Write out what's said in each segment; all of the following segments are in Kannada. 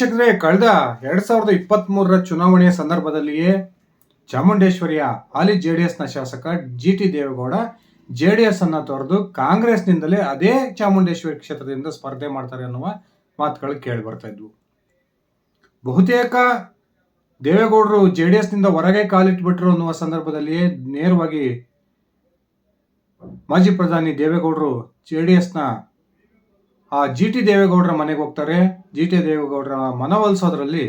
ವೀಕ್ಷಕರೇ, ಕಳೆದ ಎರಡ್ ಸಾವಿರದ ಇಪ್ಪತ್ತ್ ಮೂರರ ಚುನಾವಣೆಯ ಸಂದರ್ಭದಲ್ಲಿಯೇ ಚಾಮುಂಡೇಶ್ವರಿಯ ಹಾಲಿ ಜೆ ಡಿ ಎಸ್ನ ಶಾಸಕ G T Deve Gowda J D S ಅನ್ನ ತೊರೆದು ಕಾಂಗ್ರೆಸ್ನಿಂದಲೇ ಅದೇ ಚಾಮುಂಡೇಶ್ವರಿ ಕ್ಷೇತ್ರದಿಂದ ಸ್ಪರ್ಧೆ ಮಾಡ್ತಾರೆ ಅನ್ನುವ ಮಾತುಗಳು ಕೇಳಿ ಬರ್ತಾ ಇದ್ವು. ಬಹುತೇಕ ದೇವೇಗೌಡರು ಜೆ ಡಿ ಎಸ್ನಿಂದ ಹೊರಗೆ ಕಾಲಿಟ್ಬಿಟ್ರು ಅನ್ನುವ ಸಂದರ್ಭದಲ್ಲಿಯೇ ನೇರವಾಗಿ ಮಾಜಿ ಪ್ರಧಾನಿ ದೇವೇಗೌಡರು ಜೆ ಡಿ ಎಸ್ನ ಆ ಜಿ ಟಿ ದೇವೇಗೌಡರ ಮನೆಗೆ ಹೋಗ್ತಾರೆ. ಜಿ ಟಿ ದೇವೇಗೌಡರ ಮನವೊಲಿಸೋದ್ರಲ್ಲಿ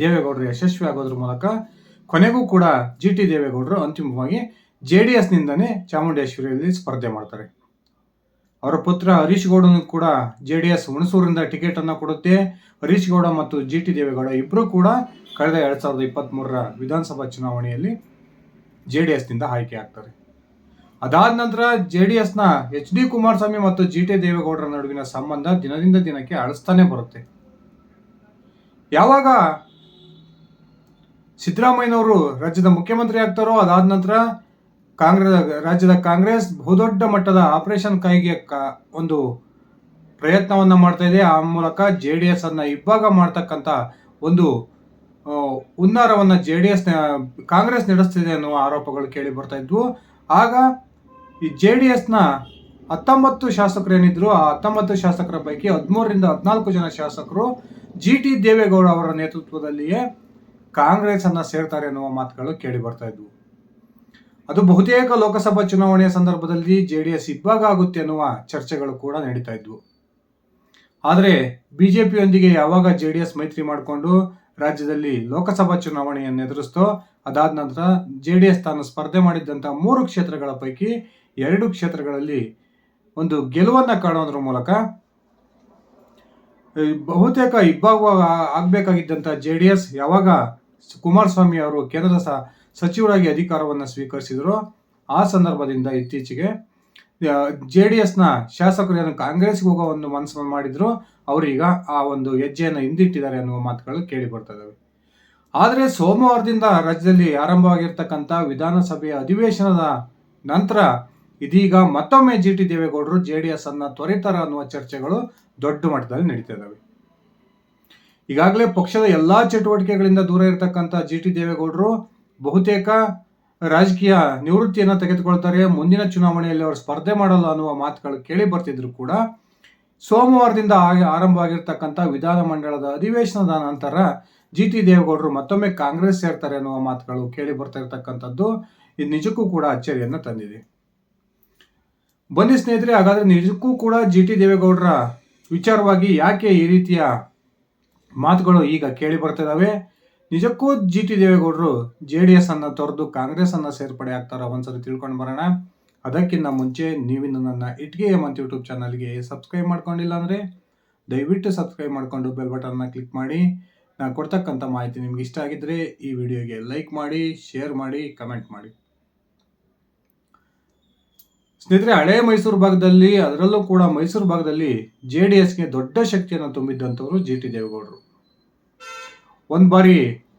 ದೇವೇಗೌಡರು ಯಶಸ್ವಿ ಆಗೋದ್ರ ಮೂಲಕ ಕೊನೆಗೂ ಕೂಡ ಜಿ ಟಿ ದೇವೇಗೌಡರು ಅಂತಿಮವಾಗಿ ಜೆ ಡಿ ಎಸ್ನಿಂದನೇ ಚಾಮುಂಡೇಶ್ವರಿಯಲ್ಲಿ ಸ್ಪರ್ಧೆ ಮಾಡ್ತಾರೆ. ಅವರ ಪುತ್ರ ಹರೀಶ್ ಗೌಡನು ಕೂಡ ಜೆ ಡಿ ಎಸ್ ಹುಣಸೂರಿಂದ ಟಿಕೆಟ್ ಅನ್ನು ಕೊಡುತ್ತೆ. ಹರೀಶ್ ಗೌಡ ಮತ್ತು ಜಿ ಟಿ ದೇವೇಗೌಡ ಇಬ್ಬರೂ ಕೂಡ ಕಳೆದ ಎರಡು ಸಾವಿರದ ಇಪ್ಪತ್ತ್ ಮೂರರ ವಿಧಾನಸಭಾ ಚುನಾವಣೆಯಲ್ಲಿ ಜೆ ಡಿ ಎಸ್ನಿಂದ ಆಯ್ಕೆ ಆಗ್ತಾರೆ. ಅದಾದ ನಂತರ ಜೆ ಡಿ ಎಸ್ನ ಎಚ್ ಡಿ ಕುಮಾರಸ್ವಾಮಿ ಮತ್ತು ಜಿ ಟಿ ದೇವೇಗೌಡರ ನಡುವಿನ ಸಂಬಂಧ ದಿನದಿಂದ ದಿನಕ್ಕೆ ಅಳಿಸ್ತಾನೆ ಬರುತ್ತೆ. ಯಾವಾಗ ಸಿದ್ದರಾಮಯ್ಯನವರು ರಾಜ್ಯದ ಮುಖ್ಯಮಂತ್ರಿ ಆಗ್ತಾರೋ ಅದಾದ ನಂತರ ಕಾಂಗ್ರೆಸ್, ರಾಜ್ಯದ ಕಾಂಗ್ರೆಸ್ ಬಹುದೊಡ್ಡ ಮಟ್ಟದ ಆಪರೇಷನ್ ಕೈಗೆ ಒಂದು ಪ್ರಯತ್ನವನ್ನ ಮಾಡ್ತಾ ಇದೆ. ಆ ಮೂಲಕ ಜೆ ಡಿ ಎಸ್ ಅನ್ನ ಇಬ್ಬಾಗ ಮಾಡ್ತಕ್ಕಂಥ ಒಂದು ಹುನ್ನಾರವನ್ನ ಜೆ ಡಿ ಎಸ್ ಕಾಂಗ್ರೆಸ್ ನಡೆಸ್ತಿದೆ ಅನ್ನುವ ಆರೋಪಗಳು ಕೇಳಿ ಬರ್ತಾ ಇದ್ವು. ಆಗ ಈ ಜೆ ಡಿ ಎಸ್ನ ಹತ್ತೊಂಬತ್ತು ಶಾಸಕರು ಏನಿದ್ರು, ಆ ಹತ್ತೊಂಬತ್ತು ಶಾಸಕರ ಪೈಕಿ ಹದಿಮೂರರಿಂದ ಹದಿನಾಲ್ಕು ಜನ ಶಾಸಕರು ಜಿ ಟಿ ದೇವೇಗೌಡ ಅವರ ನೇತೃತ್ವದಲ್ಲಿಯೇ ಕಾಂಗ್ರೆಸ್ ಅನ್ನ ಸೇರ್ತಾರೆ ಅನ್ನುವ ಮಾತುಗಳು ಕೇಳಿ ಬರ್ತಾ ಇದ್ವು. ಅದು ಬಹುತೇಕ ಲೋಕಸಭಾ ಚುನಾವಣೆಯ ಸಂದರ್ಭದಲ್ಲಿ ಜೆ ಡಿ ಎಸ್ ಇಬ್ಬಾಗ ಆಗುತ್ತೆ ಅನ್ನುವ ಚರ್ಚೆಗಳು ಕೂಡ ನಡೀತಾ ಇದ್ವು. ಆದರೆ ಬಿಜೆಪಿಯೊಂದಿಗೆ ಯಾವಾಗ ಜೆ ಡಿ ಎಸ್ ಮೈತ್ರಿ ಮಾಡಿಕೊಂಡು ರಾಜ್ಯದಲ್ಲಿ ಲೋಕಸಭಾ ಚುನಾವಣೆಯನ್ನು ಎದುರಿಸ್ತು. ಅದಾದ ನಂತರ ಜೆ ಡಿ ಎಸ್ ತಾನು ಸ್ಪರ್ಧೆ ಮಾಡಿದ್ದಂಥ ಮೂರು ಕ್ಷೇತ್ರಗಳ ಪೈಕಿ ಎರಡು ಕ್ಷೇತ್ರಗಳಲ್ಲಿ ಒಂದು ಗೆಲುವನ್ನು ಕಾಣೋದ್ರ ಮೂಲಕ ಬಹುತೇಕ ಇಬ್ಬಾಗ ಆಗಬೇಕಾಗಿದ್ದಂಥ ಜೆ ಡಿ ಎಸ್ ಯಾವಾಗ ಕುಮಾರಸ್ವಾಮಿ ಅವರು ಕೇಂದ್ರದ ಸಚಿವರಾಗಿ ಅಧಿಕಾರವನ್ನು ಸ್ವೀಕರಿಸಿದ್ರು, ಆ ಸಂದರ್ಭದಿಂದ ಇತ್ತೀಚೆಗೆ ಜೆ ಡಿ ಎಸ್ನ ಶಾಸಕರು ಏನು ಕಾಂಗ್ರೆಸ್ಗೆ ಹೋಗೋ ಒಂದು ಮನಸ್ಸು ಮಾಡಿದ್ರು ಅವರೀಗ ಆ ಒಂದು ಹೆಜ್ಜೆಯನ್ನು ಹಿಂದಿಟ್ಟಿದ್ದಾರೆ ಅನ್ನುವ ಮಾತುಗಳು ಕೇಳಿ ಬರ್ತಾ ಇದಾವೆ. ಆದರೆ ಸೋಮವಾರದಿಂದ ರಾಜ್ಯದಲ್ಲಿ ಆರಂಭವಾಗಿರ್ತಕ್ಕಂಥ ವಿಧಾನಸಭೆಯ ಅಧಿವೇಶನದ ನಂತರ ಇದೀಗ ಮತ್ತೊಮ್ಮೆ ಜಿ ಟಿ ದೇವೇಗೌಡರು ಜೆ ಡಿ ಎಸ್ ಅನ್ನ ತ್ವರಿತರ ಅನ್ನುವ ಚರ್ಚೆಗಳು ದೊಡ್ಡ ಮಟ್ಟದಲ್ಲಿ ನಡೀತಾ ಇದಾವೆ. ಈಗಾಗಲೇ ಪಕ್ಷದ ಎಲ್ಲಾ ಚಟುವಟಿಕೆಗಳಿಂದ ದೂರ ಇರತಕ್ಕಂಥ ಜಿ ಟಿ ದೇವೇಗೌಡರು ಬಹುತೇಕ ರಾಜಕೀಯ ನಿವೃತ್ತಿಯನ್ನು ತೆಗೆದುಕೊಳ್ತಾರೆ, ಮುಂದಿನ ಚುನಾವಣೆಯಲ್ಲಿ ಅವರು ಸ್ಪರ್ಧೆ ಮಾಡಲ್ಲ ಅನ್ನುವ ಮಾತುಗಳು ಕೇಳಿ ಬರ್ತಿದ್ರು ಕೂಡ. ಸೋಮವಾರದಿಂದ ಆಗಿ ಆರಂಭ ಆಗಿರ್ತಕ್ಕಂಥ ವಿಧಾನಮಂಡಲದ ಅಧಿವೇಶನದ ನಂತರ ಜಿ ಟಿ ದೇವೇಗೌಡರು ಮತ್ತೊಮ್ಮೆ ಕಾಂಗ್ರೆಸ್ ಸೇರ್ತಾರೆ ಅನ್ನುವ ಮಾತುಗಳು ಕೇಳಿ ಬರ್ತಾ ಇರತಕ್ಕಂಥದ್ದು ಇದು ನಿಜಕ್ಕೂ ಕೂಡ ಅಚ್ಚರಿಯನ್ನು ತಂದಿದೆ. ಬನ್ನಿ ಸ್ನೇಹಿತರೆ, ಹಾಗಾದರೆ ನಿಜಕ್ಕೂ ಕೂಡ ಜಿ ಟಿ ದೇವೇಗೌಡರ ವಿಚಾರವಾಗಿ ಯಾಕೆ ಈ ರೀತಿಯ ಮಾತುಗಳು ಈಗ ಕೇಳಿ ಬರ್ತಾ ಇದಾವೆ ನಿಜಕ್ಕೂ ಜಿ ಟಿ ದೇವೇಗೌಡರು ಜೆ ಡಿ ಎಸ್ ಅನ್ನ ತೊರೆದು ಕಾಂಗ್ರೆಸ್ ಅನ್ನ ಸೇರ್ಪಡೆ ಆಗ್ತಾರ ಒಂದ್ಸರಿ ತಿಳ್ಕೊಂಡು ಬರೋಣ. ಅದಕ್ಕಿಂತ ಮುಂಚೆ ನೀವಿನ್ನು ನನ್ನ ಇಟ್ಗೆ ಎಂ ಅಂತ ಯೂಟ್ಯೂಬ್ ಚಾನಲ್ಗೆ ಸಬ್ಸ್ಕ್ರೈಬ್ ಮಾಡ್ಕೊಂಡಿಲ್ಲ ಅಂದರೆ ದಯವಿಟ್ಟು ಸಬ್ಸ್ಕ್ರೈಬ್ ಮಾಡಿಕೊಂಡು ಬೆಲ್ ಬಟನ್ನ ಕ್ಲಿಕ್ ಮಾಡಿ. ನಾನು ಕೊಡ್ತಕ್ಕಂಥ ಮಾಹಿತಿ ನಿಮ್ಗೆ ಇಷ್ಟ ಆಗಿದ್ರೆ ಈ ವಿಡಿಯೋಗೆ ಲೈಕ್ ಮಾಡಿ, ಶೇರ್ ಮಾಡಿ, ಕಮೆಂಟ್ ಮಾಡಿ. ಸ್ನೇಹಿತರೆ, ಹಳೆ ಮೈಸೂರು ಭಾಗದಲ್ಲಿ, ಅದರಲ್ಲೂ ಕೂಡ ಮೈಸೂರು ಭಾಗದಲ್ಲಿ ಜೆ ಡಿ ಎಸ್ಗೆ ದೊಡ್ಡ ಶಕ್ತಿಯನ್ನು ತುಂಬಿದ್ದಂಥವರು ಜಿ ಟಿ ದೇವೇಗೌಡರು. ಒಂದು ಬಾರಿ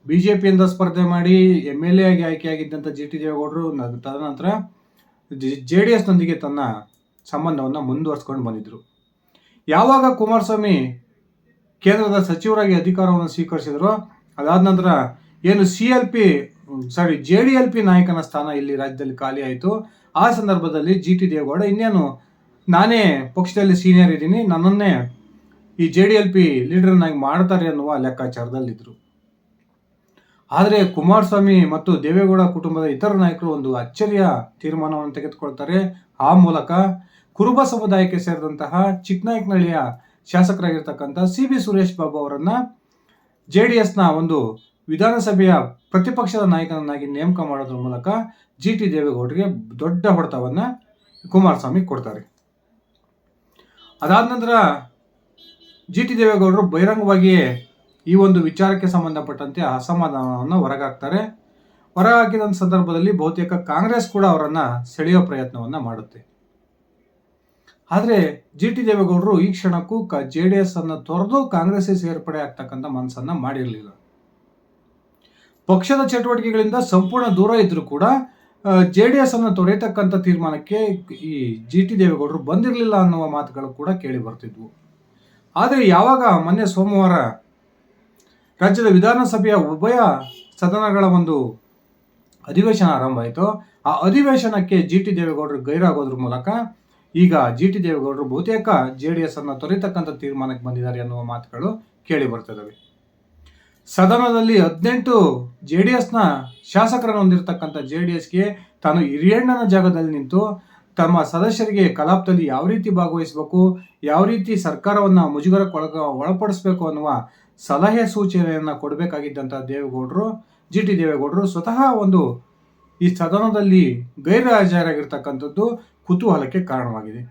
ಬಿ ಜೆ ಪಿಯಿಂದ ಸ್ಪರ್ಧೆ ಮಾಡಿ ಎಂ ಎಲ್ ಎ ಆಗಿ ಆಯ್ಕೆಯಾಗಿದ್ದಂಥ ಜಿ ಟಿ ದೇವೇಗೌಡರು ತದನಂತರ ಜೆ ಡಿ ಎಸ್ನೊಂದಿಗೆ ತನ್ನ ಸಂಬಂಧವನ್ನು ಮುಂದುವರ್ಸ್ಕೊಂಡು ಬಂದಿದ್ರು. ಯಾವಾಗ ಕುಮಾರಸ್ವಾಮಿ ಕೇಂದ್ರದ ಸಚಿವರಾಗಿ ಅಧಿಕಾರವನ್ನು ಸ್ವೀಕರಿಸಿದ್ರು, ಅದಾದ ನಂತರ ಏನು C L P sorry J D L P ನಾಯಕನ ಸ್ಥಾನ ಇಲ್ಲಿ ರಾಜ್ಯದಲ್ಲಿ ಖಾಲಿ ಆಯಿತು. ಆ ಸಂದರ್ಭದಲ್ಲಿ ಜಿ ಟಿ ದೇವೇಗೌಡ ಇನ್ನೇನು ನಾನೇ ಪಕ್ಷದಲ್ಲಿ ಸೀನಿಯರ್ ಇದ್ದೀನಿ, ನನ್ನನ್ನೇ ಈ ಜೆ ಡಿ ಎಲ್ ಪಿ ಲೀಡರ್ನಾಗಿ ಮಾಡ್ತಾರೆ ಅನ್ನುವ ಲೆಕ್ಕಾಚಾರದಲ್ಲಿದ್ದರು ಆದರೆ ಕುಮಾರಸ್ವಾಮಿ ಮತ್ತು ದೇವೇಗೌಡ ಕುಟುಂಬದ ಇತರ ನಾಯಕರು ಒಂದು ಅಚ್ಚರಿಯ ತೀರ್ಮಾನವನ್ನು ತೆಗೆದುಕೊಳ್ತಾರೆ. ಆ ಮೂಲಕ ಕುರುಬ ಸಮುದಾಯಕ್ಕೆ ಸೇರಿದಂತಹ ಚಿಕ್ಕನಾಯಕನಹಳ್ಳಿಯ ಶಾಸಕರಾಗಿರ್ತಕ್ಕಂಥ ಸಿ ಬಿ ಸುರೇಶ್ ಬಾಬು ಅವರನ್ನು ಜೆ ಡಿ ಎಸ್ನ ಒಂದು ವಿಧಾನಸಭೆಯ ಪ್ರತಿಪಕ್ಷದ ನಾಯಕನನ್ನಾಗಿ ನೇಮಕ ಮಾಡೋದ್ರ ಮೂಲಕ ಜಿ ಟಿ ದೇವೇಗೌಡರಿಗೆ ದೊಡ್ಡ ಹೊಡೆತವನ್ನು ಕುಮಾರಸ್ವಾಮಿ ಕೊಡ್ತಾರೆ. ಅದಾದ ನಂತರ ಜಿ ಟಿ ದೇವೇಗೌಡರು ಬಹಿರಂಗವಾಗಿಯೇ ಈ ಒಂದು ವಿಚಾರಕ್ಕೆ ಸಂಬಂಧಪಟ್ಟಂತೆ ಅಸಮಾಧಾನವನ್ನು ಹೊರಗಾಕ್ತಾರೆ. ಹೊರಗಾಕಿದ ಸಂದರ್ಭದಲ್ಲಿ ಬಹುತೇಕ ಕಾಂಗ್ರೆಸ್ ಕೂಡ ಅವರನ್ನು ಸೆಳೆಯೋ ಪ್ರಯತ್ನವನ್ನು ಮಾಡುತ್ತೆ. ಆದರೆ ಜಿ ಟಿ ದೇವೇಗೌಡರು ಈ ಕ್ಷಣಕ್ಕೂ ಕ ಜೆ ಡಿ ಎಸ್ ಅನ್ನು ತೊರೆದು ಕಾಂಗ್ರೆಸ್ಗೆ ಸೇರ್ಪಡೆ ಆಗ್ತಕ್ಕಂಥ ಮನಸ್ಸನ್ನು ಮಾಡಿರಲಿಲ್ಲ. ಪಕ್ಷದ ಚಟುವಟಿಕೆಗಳಿಂದ ಸಂಪೂರ್ಣ ದೂರ ಇದ್ದರೂ ಕೂಡ ಜೆ ಡಿ ಎಸ್ ಅನ್ನು ತೊರೆಯತಕ್ಕಂಥ ತೀರ್ಮಾನಕ್ಕೆ ಈ ಜಿ ಟಿ ದೇವೇಗೌಡರು ಬಂದಿರಲಿಲ್ಲ ಅನ್ನುವ ಮಾತುಗಳು ಕೂಡ ಕೇಳಿ ಬರ್ತಿದ್ವು. ಆದರೆ ಯಾವಾಗ ಮೊನ್ನೆ ಸೋಮವಾರ ರಾಜ್ಯದ ವಿಧಾನಸಭೆಯ ಉಭಯ ಸದನಗಳ ಒಂದು ಅಧಿವೇಶನ ಆರಂಭ ಆಯಿತು. ಆ ಅಧಿವೇಶನಕ್ಕೆ ಜಿ ಟಿ ದೇವೇಗೌಡರು ಗೈರಾಗೋದ್ರ ಮೂಲಕ ಈಗ ಜಿ ಟಿ ದೇವೇಗೌಡರು ಬಹುತೇಕ ಜೆ ಡಿ ಎಸ್ ಅನ್ನು ತೊರೆತಕ್ಕಂಥ ತೀರ್ಮಾನಕ್ಕೆ ಬಂದಿದ್ದಾರೆ ಅನ್ನುವ ಮಾತುಗಳು ಕೇಳಿ ಬರ್ತಿದ್ದಾವೆ ಸದನದಲ್ಲಿ ಹದಿನೆಂಟು ಜೆ ಡಿ ಎಸ್ನ ಶಾಸಕರನ್ನು ಹೊಂದಿರತಕ್ಕಂಥ ಜೆ ಡಿ ಎಸ್ಗೆ ತಾನು ಹಿರಿಯಣ್ಣನ ಜಾಗದಲ್ಲಿ ನಿಂತು ತಮ್ಮ ಸದಸ್ಯರಿಗೆ ಕಲಾಪದಲ್ಲಿ ಯಾವ ರೀತಿ ಭಾಗವಹಿಸಬೇಕು, ಯಾವ ರೀತಿ ಸರ್ಕಾರವನ್ನು ಮುಜುಗರಕ್ಕೊಳಗ ಒಳಪಡಿಸಬೇಕು ಅನ್ನುವ ಸಲಹೆ ಸೂಚನೆಯನ್ನು ಕೊಡಬೇಕಾಗಿದ್ದಂಥ ದೇವೇಗೌಡರು ಜಿ ಟಿ ದೇವೇಗೌಡರು ಸ್ವತಃ ಒಂದು ಈ ಸದನದಲ್ಲಿ ಗೈರು ಹಾಜರಾಗಿರ್ತಕ್ಕಂಥದ್ದು ಕುತೂಹಲಕ್ಕೆ ಕಾರಣವಾಗಿದೆ.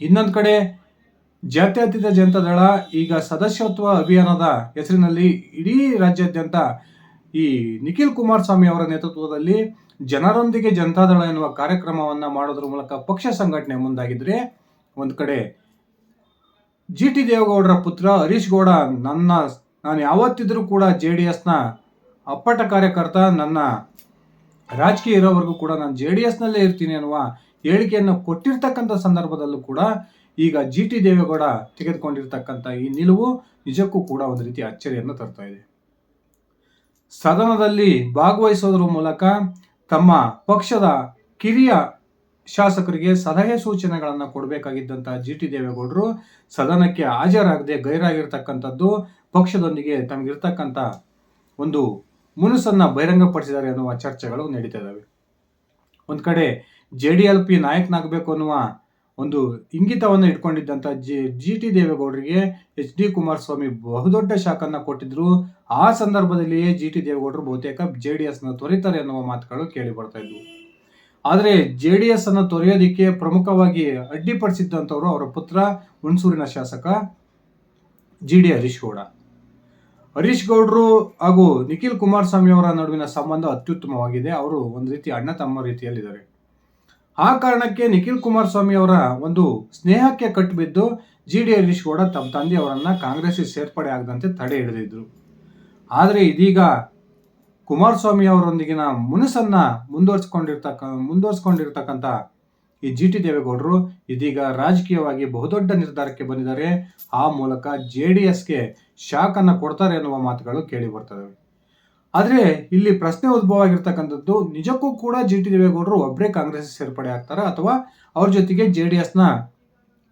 ಇನ್ನೊಂದು ಕಡೆ ಜಾತ್ಯತೀತ ಜನತಾದಳ ಈಗ ಸದಸ್ಯತ್ವ ಅಭಿಯಾನದ ಹೆಸರಿನಲ್ಲಿ ಇಡೀ ರಾಜ್ಯಾದ್ಯಂತ ಈ ನಿಖಿಲ್ ಕುಮಾರಸ್ವಾಮಿ ಅವರ ನೇತೃತ್ವದಲ್ಲಿ ಜನರೊಂದಿಗೆ ಜನತಾದಳ ಎನ್ನುವ ಕಾರ್ಯಕ್ರಮವನ್ನು ಮಾಡೋದ್ರ ಮೂಲಕ ಪಕ್ಷ ಸಂಘಟನೆ ಮುಂದಾಗಿದ್ರೆ ಒಂದು ಕಡೆ ಜಿ ಟಿ ದೇವೇಗೌಡರ ಪುತ್ರ ಹರೀಶ್ ಗೌಡ ನನ್ನ ನಾನು ಯಾವತ್ತಿದ್ರೂ ಕೂಡ ಜೆ ಡಿ ಎಸ್ನ ಅಪ್ಪಟ ಕಾರ್ಯಕರ್ತ, ನನ್ನ ರಾಜಕೀಯ ಇರೋವರೆಗೂ ಕೂಡ ನಾನು ಜೆ ಡಿ ಎಸ್ನಲ್ಲೇ ಇರ್ತೀನಿ ಅನ್ನುವ ಹೇಳಿಕೆಯನ್ನು ಕೊಟ್ಟಿರ್ತಕ್ಕಂಥ ಸಂದರ್ಭದಲ್ಲೂ ಕೂಡ ಈಗ ಜಿ ಟಿ ದೇವೇಗೌಡ ತೆಗೆದುಕೊಂಡಿರ್ತಕ್ಕಂಥ ಈ ನಿಲುವು ನಿಜಕ್ಕೂ ಕೂಡ ಒಂದು ರೀತಿ ಅಚ್ಚರಿಯನ್ನು ತರ್ತಾ ಇದೆ. ಸದನದಲ್ಲಿ ಭಾಗವಹಿಸೋದ್ರ ಮೂಲಕ ತಮ್ಮ ಪಕ್ಷದ ಕಿರಿಯ ಶಾಸಕರಿಗೆ ಸಲಹೆ ಸೂಚನೆಗಳನ್ನು ಕೊಡಬೇಕಾಗಿದ್ದಂತಹ ಜಿ ಟಿ ದೇವೇಗೌಡರು ಸದನಕ್ಕೆ ಹಾಜರಾಗದೆ ಗೈರಾಗಿರ್ತಕ್ಕಂಥದ್ದು ಪಕ್ಷದೊಂದಿಗೆ ತಮಗಿರ್ತಕ್ಕಂಥ ಒಂದು ಮನಸ್ಸನ್ನು ಬಹಿರಂಗಪಡಿಸಿದ್ದಾರೆ ಅನ್ನುವ ಚರ್ಚೆಗಳು ನಡೀತಾ ಇದ್ದಾವೆ. ಒಂದು ಕಡೆ ಜೆ ಡಿ ಎಲ್ ಪಿ ನಾಯಕನಾಗಬೇಕು ಅನ್ನುವ ಒಂದು ಇಂಗಿತವನ್ನು ಇಟ್ಕೊಂಡಿದ್ದಂಥ ಜಿ ಜಿ ಟಿ ದೇವೇಗೌಡರಿಗೆ ಎಚ್ ಡಿ ಕುಮಾರಸ್ವಾಮಿ ಬಹುದೊಡ್ಡ ಶಾಖನ್ನು ಕೊಟ್ಟಿದ್ರು. ಆ ಸಂದರ್ಭದಲ್ಲಿಯೇ ಜಿ ಟಿ ದೇವೇಗೌಡರು ಬಹುತೇಕ ಜೆ ಡಿ ಎಸ್ನ ತೊರೆಯುತ್ತಾರೆ ಅನ್ನುವ ಮಾತುಗಳು ಕೇಳಿ ಬರ್ತಾ ಇದ್ವು. ಆದರೆ ಜೆ ಡಿ ಎಸ್ ಅನ್ನು ತೊರೆಯೋದಕ್ಕೆ ಪ್ರಮುಖವಾಗಿ ಅಡ್ಡಿಪಡಿಸಿದ್ದಂಥವರು ಅವರ ಪುತ್ರ ಹುಣಸೂರಿನ ಶಾಸಕ ಜಿ ಡಿ ಹರೀಶ್ ಗೌಡ. ಹರೀಶ್ ಗೌಡರು ಹಾಗೂ ನಿಖಿಲ್ ಕುಮಾರಸ್ವಾಮಿ ಅವರ ನಡುವಿನ ಸಂಬಂಧ ಅತ್ಯುತ್ತಮವಾಗಿದೆ. ಅವರು ಒಂದು ರೀತಿ ಅಣ್ಣ ತಮ್ಮ ರೀತಿಯಲ್ಲಿದ್ದಾರೆ. ಆ ಕಾರಣಕ್ಕೆ ನಿಖಿಲ್ ಕುಮಾರಸ್ವಾಮಿ ಅವರ ಒಂದು ಸ್ನೇಹಕ್ಕೆ ಕಟ್ಟಿಬಿದ್ದು ಜಿ ಡಿ ಹರೀಶ್ ಗೌಡ ತಮ್ಮ ತಂದೆಯವರನ್ನ ಕಾಂಗ್ರೆಸ್ಗೆ ಸೇರ್ಪಡೆ ಆಗದಂತೆ ತಡೆ ಹಿಡಿದಿದ್ರು. ಆದರೆ ಇದೀಗ ಕುಮಾರಸ್ವಾಮಿ ಅವರೊಂದಿಗಿನ ಮುನಸನ್ನ ಮುಂದುವರ್ಸ್ಕೊಂಡಿರ್ತಕ್ಕ ಮುಂದುವರ್ಸ್ಕೊಂಡಿರ್ತಕ್ಕಂಥ ಈ ಜಿ ಟಿ ದೇವೇಗೌಡರು ಇದೀಗ ರಾಜಕೀಯವಾಗಿ ಬಹುದೊಡ್ಡ ನಿರ್ಧಾರಕ್ಕೆ ಬಂದಿದ್ದಾರೆ. ಆ ಮೂಲಕ ಜೆ ಡಿ ಎಸ್ಗೆ ಶಾಕನ್ನು ಕೊಡ್ತಾರೆ ಎನ್ನುವ ಮಾತುಗಳು ಕೇಳಿ ಬರ್ತವೆ. ಆದರೆ ಇಲ್ಲಿ ಪ್ರಶ್ನೆ ಉದ್ಭವ ಆಗಿರ್ತಕ್ಕಂಥದ್ದು ನಿಜಕ್ಕೂ ಕೂಡ ಜಿ ಟಿ ದೇವೇಗೌಡರು ಒಬ್ಬರೇ ಕಾಂಗ್ರೆಸ್ ಸೇರ್ಪಡೆ ಆಗ್ತಾರೆ? ಅಥವಾ ಅವ್ರ ಜೊತೆಗೆ ಜೆ ಡಿ ಎಸ್ನ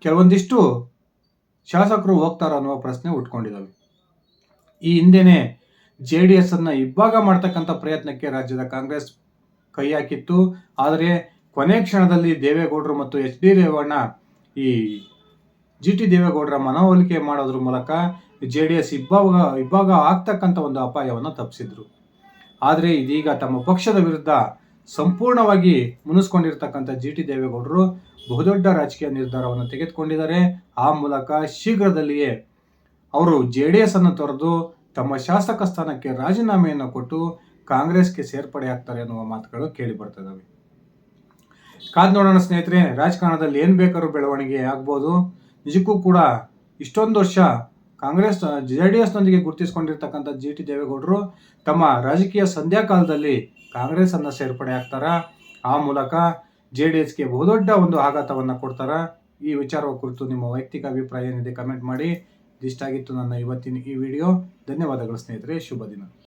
ಕೆಲವೊಂದಿಷ್ಟು ಶಾಸಕರು ಹೋಗ್ತಾರ ಅನ್ನುವ ಪ್ರಶ್ನೆ ಉಟ್ಕೊಂಡಿದ್ದಾವೆ. ಈ ಹಿಂದೆನೆ ಜೆ ಡಿ ಎಸ್ ಅನ್ನ ಇಬ್ಬಾಗ ಮಾಡ್ತಕ್ಕಂಥ ಪ್ರಯತ್ನಕ್ಕೆ ರಾಜ್ಯದ ಕಾಂಗ್ರೆಸ್ ಕೈ ಹಾಕಿತ್ತು. ಆದರೆ ಕೊನೆ ಕ್ಷಣದಲ್ಲಿ ದೇವೇಗೌಡರು ಮತ್ತು ಎಚ್ ಡಿ ರೇವಣ್ಣ ಈ ಜಿ ಟಿ ದೇವೇಗೌಡರ ಮನವೊಲಿಕೆ ಮಾಡೋದ್ರ ಮೂಲಕ ಜೆ ಡಿ ಎಸ್ ಇಬ್ಬಾಗ ಇಬ್ಬಾಗ ಆಗ್ತಕ್ಕಂಥ ಒಂದು ಅಪಾಯವನ್ನು ತಪ್ಪಿಸಿದ್ರು ಆದರೆ ಇದೀಗ ತಮ್ಮ ಪಕ್ಷದ ವಿರುದ್ಧ ಸಂಪೂರ್ಣವಾಗಿ ಮುನಿಸ್ಕೊಂಡಿರ್ತಕ್ಕಂಥ ಜಿ ಟಿ ದೇವೇಗೌಡರು ಬಹುದೊಡ್ಡ ರಾಜಕೀಯ ನಿರ್ಧಾರವನ್ನು ತೆಗೆದುಕೊಂಡಿದ್ದಾರೆ. ಆ ಮೂಲಕ ಶೀಘ್ರದಲ್ಲಿಯೇ ಅವರು ಜೆ ಡಿ ಎಸ್ ಅನ್ನು ತೊರೆದು ತಮ್ಮ ಶಾಸಕ ಸ್ಥಾನಕ್ಕೆ ರಾಜೀನಾಮೆಯನ್ನು ಕೊಟ್ಟು ಕಾಂಗ್ರೆಸ್ಗೆ ಸೇರ್ಪಡೆ ಆಗ್ತಾರೆ ಅನ್ನುವ ಮಾತುಗಳು ಕೇಳಿ ಬರ್ತದವೆ. ಕಾದ್ ನೋಡೋಣ ಸ್ನೇಹಿತರೆ, ರಾಜಕಾರಣದಲ್ಲಿ ಏನು ಬೇಕಾದ್ರೂ ಬೆಳವಣಿಗೆ ಆಗ್ಬೋದು. ನಿಜಕ್ಕೂ ಕೂಡ ಇಷ್ಟೊಂದು ವರ್ಷ ಕಾಂಗ್ರೆಸ್, ಜೆ ಡಿ ಎಸ್ನೊಂದಿಗೆ ಗುರುತಿಸಿಕೊಂಡಿರ್ತಕ್ಕಂಥ ಜಿ ಟಿ ದೇವೇಗೌಡರು ತಮ್ಮ ರಾಜಕೀಯ ಸಂಧ್ಯಾಕಾಲದಲ್ಲಿ ಕಾಲದಲ್ಲಿ ಕಾಂಗ್ರೆಸ್ ಅನ್ನ ಸೇರ್ಪಡೆ ಆಗ್ತಾರ. ಆ ಮೂಲಕ ಜೆ ಡಿ ಎಸ್ಗೆ ಬಹುದೊಡ್ಡ ಒಂದು ಆಘಾತವನ್ನು ಕೊಡ್ತಾರ. ಈ ವಿಚಾರ ಕುರಿತು ನಿಮ್ಮ ವೈಯಕ್ತಿಕ ಅಭಿಪ್ರಾಯ ಏನಿದೆ ಕಮೆಂಟ್ ಮಾಡಿ. ಇಷ್ಟಾಗಿತ್ತು ನನ್ನ ಇವತ್ತಿನ ಈ ವಿಡಿಯೋ. ಧನ್ಯವಾದಗಳು ಸ್ನೇಹಿತರೆ. ಶುಭ ದಿನ.